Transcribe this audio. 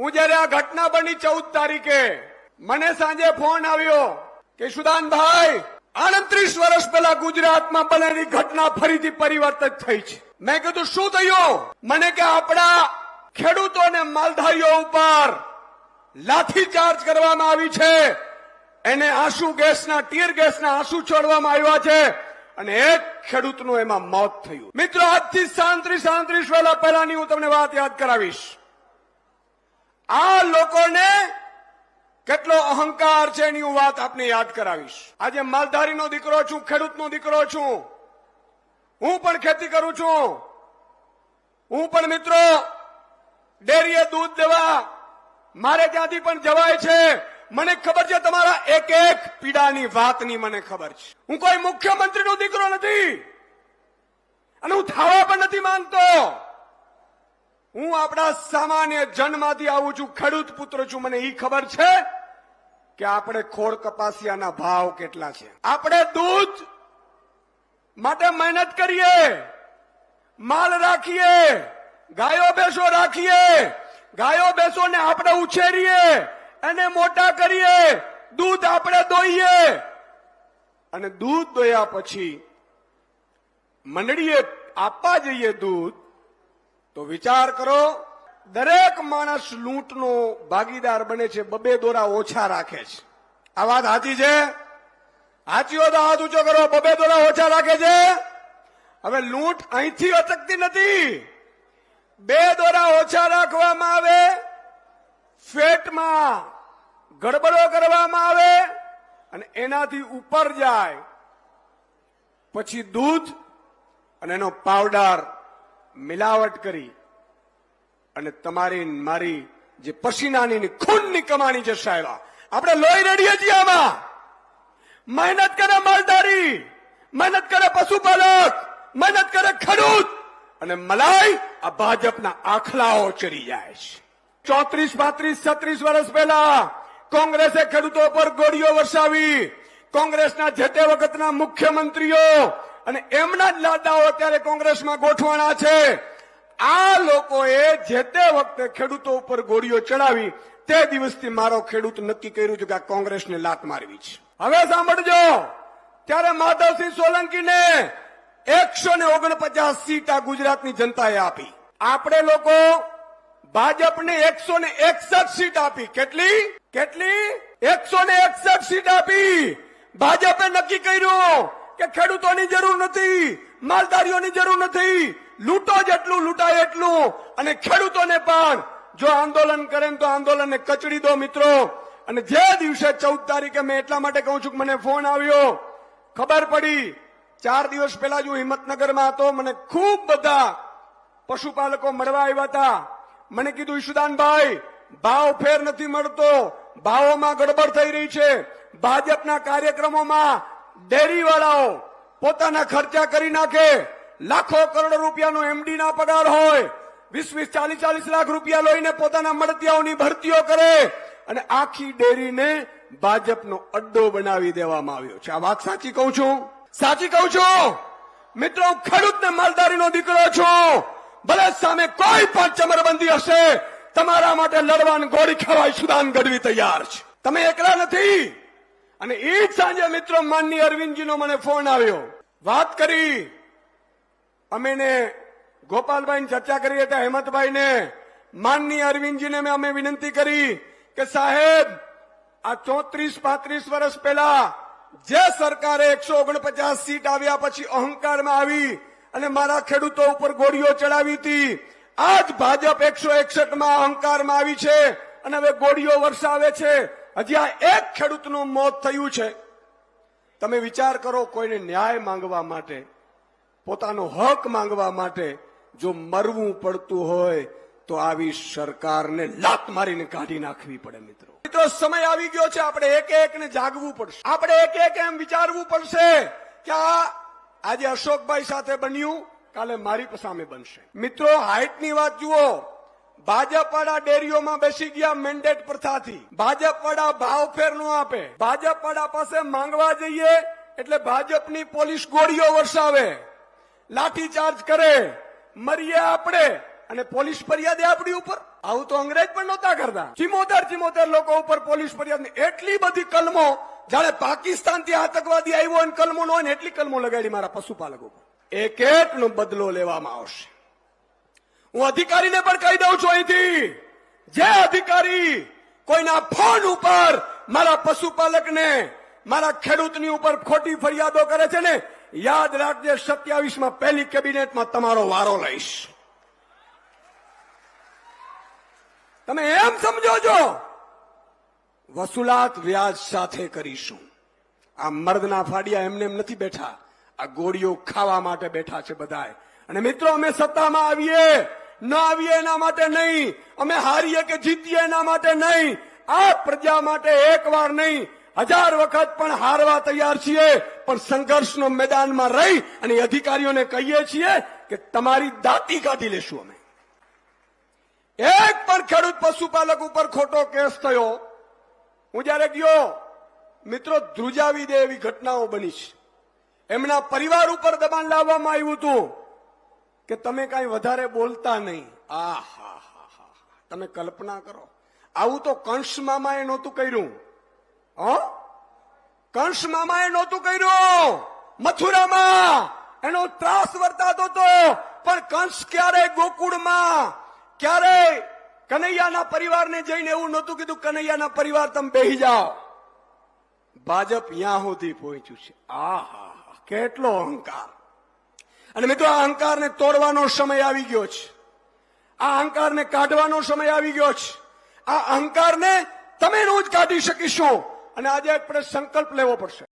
હું જયારે આ ઘટના બની ચૌદ તારીખે, મને સાંજે ફોન આવ્યો કે, સુદાનભાઈ, આડત્રીસ વર્ષ પહેલા ગુજરાતમાં બનેલી ઘટના ફરીથી પરિવર્તિત થઈ છે. મેં કીધું, શું થયું? મને કે, આપણા ખેડૂતો અને માલધારીઓ ઉપર લાઠીચાર્જ કરવામાં આવી છે. એને આંસુ ગેસના, ટીયર ગેસના આંસુ છોડવામાં આવ્યા છે અને એક ખેડૂતનું એમાં મોત થયું. મિત્રો, આજથી સાંત્રીસ સાંત્રીસ વેલા પહેલાની હું તમને વાત યાદ કરાવીશ. આ લોકોને કેટલો અહંકાર છે એની હું વાત આપને યાદ કરાવીશ. આજે માલધારીનો દીકરો છું, ખેડૂતનો દીકરો છું. હું પણ ખેતી કરું છું. હું પણ મિત્રો ડેરીએ દૂધ દેવા મારે ત્યાંથી પણ જવાય છે. મને ખબર છે તમારા એક એક પીડાની વાતની મને ખબર છે. હું કોઈ મુખ્યમંત્રીનો દીકરો નથી. અને હું થવા પણ નથી માંગતો હું આપણા સામાન્ય જન્મમાંથી આવું છું, ખેડૂત પુત્ર છું. મને એ ખબર છે કે આપણે ખોળ કપાસિયાના ભાવ કેટલા છે. આપણે દૂધ માટે મહેનત કરીએ, માલ રાખીએ, ગાયો બેસો રાખીએ, ગાયો બેસોને આપણે ઉછેરીએ, એને મોટા કરીએ, દૂધ આપણે દોઈએ. અને દૂધ દોયા પછી મંડળીએ આપવા જઈએ દૂધ તો વિચાર કરો, દરેક માણસ લૂંટનો ભાગીદાર બને છે, બબે દોરા ઓછા રાખે છે. આ વાત હાચી છે? હાચીઓ તો હાથ ઊંચો કરો, બબે દોરા ઓછા રાખે છે? હવે લૂંટ અહીંથી અટકતી નથી. બે દોરા ઓછા રાખવામાં આવે, ફેટમાં ગડબડો કરવામાં આવે, અને એનાથી ઉપર જાય. પછી દૂધ અને એનો પાવડર મિલાવટ કરી અને તમારી મારી જે પસીનાની ખૂનની કમાણી છે સાહેબ આપણે લોહી રેડીએ છીએ આમાં. મહેનત કરે માલધારી, મહેનત કરે પશુપાલક, મહેનત કરે ખેડૂત અને મલાઈ આ ભાજપના આખલાઓ ચડી જાય છે. ચોત્રીસ, પાંત્રીસ, છત્રીસ વર્ષ પહેલા કોંગ્રેસે ખેડૂતો પર ગોળીઓ વરસાવી. કોંગ્રેસના જે તે વખતના મુખ્યમંત્રીઓ અને એમના જ લાદાઓ અત્યારે કોંગ્રેસમાં ગોઠવાણા છે. આ લોકોએ જે તે વખતે ખેડૂતો ઉપર ગોળીઓ ચડાવી, તે દિવસથી મારો ખેડૂત નક્કી કર્યું છે કે આ કોંગ્રેસને લાત મારવી છે. હવે સાંભળજો, ત્યારે માધવસિંહ સોલંકીને એકસો ને ઓગણપચાસ સીટ આ ગુજરાતની જનતાએ આપી. આપણે લોકો ભાજપને એકસો ને એકસઠ સીટ આપી. કેટલી? કેટલી? એકસો ને એકસઠ સીટ આપી. ભાજપે નક્કી કર્યું કે ખેડૂતોની જરૂર નથી, માલધારીઓની જરૂર નથી. લૂંટો જેટલું લૂંટાય એટલું. અને ખેડૂતોને પણ જો આંદોલન કરે તો આંદોલનને કચડી દો મિત્રો. અને જે દિવસે ચૌદ તારીખે મેં એટલા માટે કહું છું કે મને ફોન આવ્યો. ખબર પડી, ચાર દિવસ પહેલા જો હિંમતનગરમાં હતો. મને ખૂબ બધા પશુપાલકો મળવા આવ્યા હતા. મને કીધું, ઈશુદાનભાઈ, ભાવ ફેર નથી મળતો. ભાવોમાં ગડબડ થઈ રહી છે. ભાજપના કાર્યક્રમોમાં ડેરીવાળાઓ પોતાના ખર્ચા કરી નાખે. લાખો કરોડો રૂપિયાનો એમડી ના પગાર હોય. વીસ વીસ, ચાલીસ ચાલીસ લાખ રૂપિયા લઈને પોતાના મળતિયાઓની ભરતીઓ કરે. અને આખી ડેરીને ભાજપનો અડ્ડો બનાવી દેવામાં આવ્યો છે. આ વાત સાચી કહું છું? સાચી કહું છું? મિત્રો ખેડૂત ને માલધારીનો દીકરો છું. ભલે સામે કોઈ પણ ચમરબંધી હશે, તમારા માટે લડવાની ગોળી ખવાય, સુદાન ગઢવી તૈયાર છે. તમે એકલા નથી. અને એ જ સાંજે મિત્રો માનની અરવિંદજીનો મને ફોન આવ્યો. વાત કરી. અમે ને ગોપાલભાઈ ચર્ચા કરી હતા હેમંતભાઈ ને માનની અરવિંદજીને અમે વિનંતી કરી કે સાહેબ, આ ચોત્રીસ પાંત્રીસ વર્ષ પહેલા જે સરકારે એકસો ઓગણપચાસ સીટ આવ્યા પછી અહંકારમાં આવી અને મારા ખેડૂતો ઉપર ગોળીઓ ચડાવી હતી, આજ ભાજપ એકસો એકસઠમાં અહંકારમાં આવી છે અને હવે ગોળીઓ વરસાવે છે. હજી આ એક ખેડૂતનું મોત થયું છે. તમે વિચાર કરો કોઈને ન્યાય માંગવા માટે, પોતાનો હક માંગવા માટે જો મરવું પડતું હોય તો આવી સરકારને લાત મારીને કાઢી નાખવી પડે મિત્રો. મિત્રો, સમય આવી ગયો છે. આપણે એક એકને જાગવું પડશે. આપણે એક એક એમ વિચારવું પડશે કે આ આજે અશોકભાઈ સાથે બન્યું, કાલે મારી સામે બનશે. મિત્રો હાઇટની વાત જુઓ. ભાજપ વાળા ડેરીઓમાં બેસી ગયા મેન્ડેટ પ્રથાથી. ભાજપ વાળા ભાવ ફેર નો આપે. ભાજપ વાળા પાસે માંગવા જઈએ એટલે ભાજપની પોલીસ ગોળીઓ વરસાવે. લાઠીચાર્જ કરે. મરીએ આપણે અને પોલીસ ફરિયાદે આપણી ઉપર. આવું તો અંગ્રેજ પણ નહોતા કરતા. ચિમોતેર ચિમોતેર લોકો ઉપર પોલીસ ફરિયાદ એટલી બધી કલમો, જાણે પાકિસ્તાનથી આતંકવાદી આવ્યો અને કલમો નો એટલી કલમો લગાડી મારા પશુપાલકો ઉપર. એક એકનો બદલો લેવામાં આવશે. હું અધિકારીને પણ કહી દઉં છું અહીંથી. જે અધિકારી કોઈના ફોન ઉપર મારા પશુપાલકને, મારા ખેડૂતની ઉપર ખોટી ફરિયાદો કરે છે ને, યાદ રાખજે સત્યાવીસમાં પહેલી કેબિનેટમાં તમારો વારો લઈશ. તમે એમ સમજો છો? વસુલાત વ્યાજ સાથે કરીશું. આ મર્દના ફાડિયા એમને એમ નથી બેઠા. આ ગોળીઓ ખાવા માટે બેઠા છે બધા અને મિત્રો, અમે સત્તામાં આવીએ. ન આવીએ એના માટે નહીં. અમે હારીએ કે જીતીએ એના માટે નહીં. આ પ્રજા માટે એકવાર નહીં. હજાર વખત પણ હારવા તૈયાર છીએ, પણ સંઘર્ષનો મેદાનમાં રહી અને અધિકારીઓને કહીએ છીએ કે તમારી દાતી કાઢી લેશું અમે. એક પણ ખેડૂત પશુપાલક ઉપર ખોટો કેસ થયો. હું જયારે ગયો, મિત્રો ધ્રુજાવી દે એવી ઘટનાઓ બની છે. એમના પરિવાર ઉપર દબાણ લાવવામાં આવ્યું હતું. કે તમે કાંઈ વધારે બોલતા નહીં. આ હા હા હા. તમે કલ્પના કરો. આવું તો કંસ મામાએ નહોતું કર્યું. હ? કંસ મામાએ નહોતું કર્યું. મથુરામાં. એનો ત્રાસ વર્તાતો હતો. પણ કંસ ક્યારે ગોકુળમાં? ક્યારે કનૈયાના પરિવારને જઈને એવું નહોતું કીધું, કનૈયાના પરિવાર, તમે બેહી જાઓ. ભાજપ ત્યાં સુધી પહોંચ્યું છે. આ હા. કેટલો અહંકાર. અને મિત્રો, આ અહંકારને તોડવાનો સમય આવી ગયો છે. આ અહંકારને કાઢવાનો સમય આવી ગયો છે. આ અહંકારને તમે રોજ કાઢી શકીશું. અને આજે આપણે સંકલ્પ લેવો પડશે.